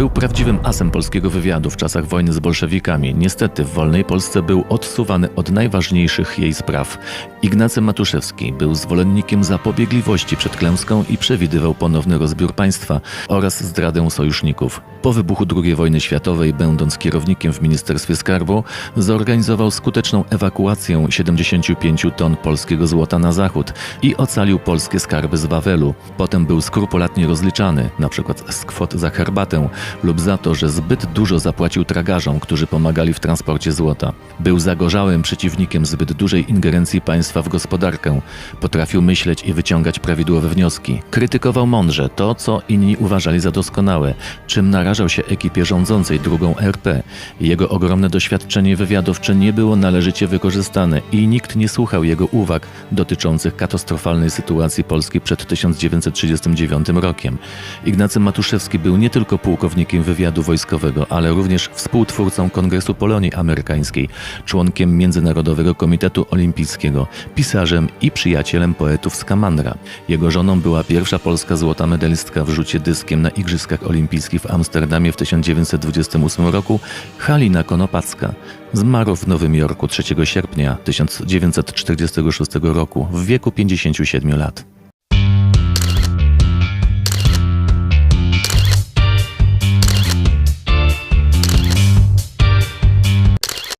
Był prawdziwym asem polskiego wywiadu w czasach wojny z bolszewikami. Niestety w wolnej Polsce był odsuwany od najważniejszych jej spraw. Ignacy Matuszewski był zwolennikiem zapobiegliwości przed klęską i przewidywał ponowny rozbiór państwa oraz zdradę sojuszników. Po wybuchu II wojny światowej, będąc kierownikiem w Ministerstwie Skarbu, zorganizował skuteczną ewakuację 75 ton polskiego złota na zachód i ocalił polskie skarby z Wawelu. Potem był skrupulatnie rozliczany, przykład z kwot za herbatę lub za to, że zbyt dużo zapłacił tragarzom, którzy pomagali w transporcie złota. Był zagorzałym przeciwnikiem zbyt dużej ingerencji państwa w gospodarkę. Potrafił myśleć i wyciągać prawidłowe wnioski. Krytykował mądrze to, co inni uważali za doskonałe, czym narażał się ekipie rządzącej drugą RP. Jego ogromne doświadczenie wywiadowcze nie było należycie wykorzystane i nikt nie słuchał jego uwag dotyczących katastrofalnej sytuacji Polski przed 1939 rokiem. Ignacy Matuszewski był nie tylko pułkownikiem wywiadu wojskowego, ale również współtwórcą Kongresu Polonii Amerykańskiej, członkiem Międzynarodowego Komitetu Olimpijskiego, pisarzem i przyjacielem poetów z. Jego żoną była pierwsza polska złota medalistka w rzucie dyskiem na Igrzyskach Olimpijskich w Amsterdamie w 1928 roku, Halina Konopacka. Zmarł w Nowym Jorku 3 sierpnia 1946 roku w wieku 57 lat.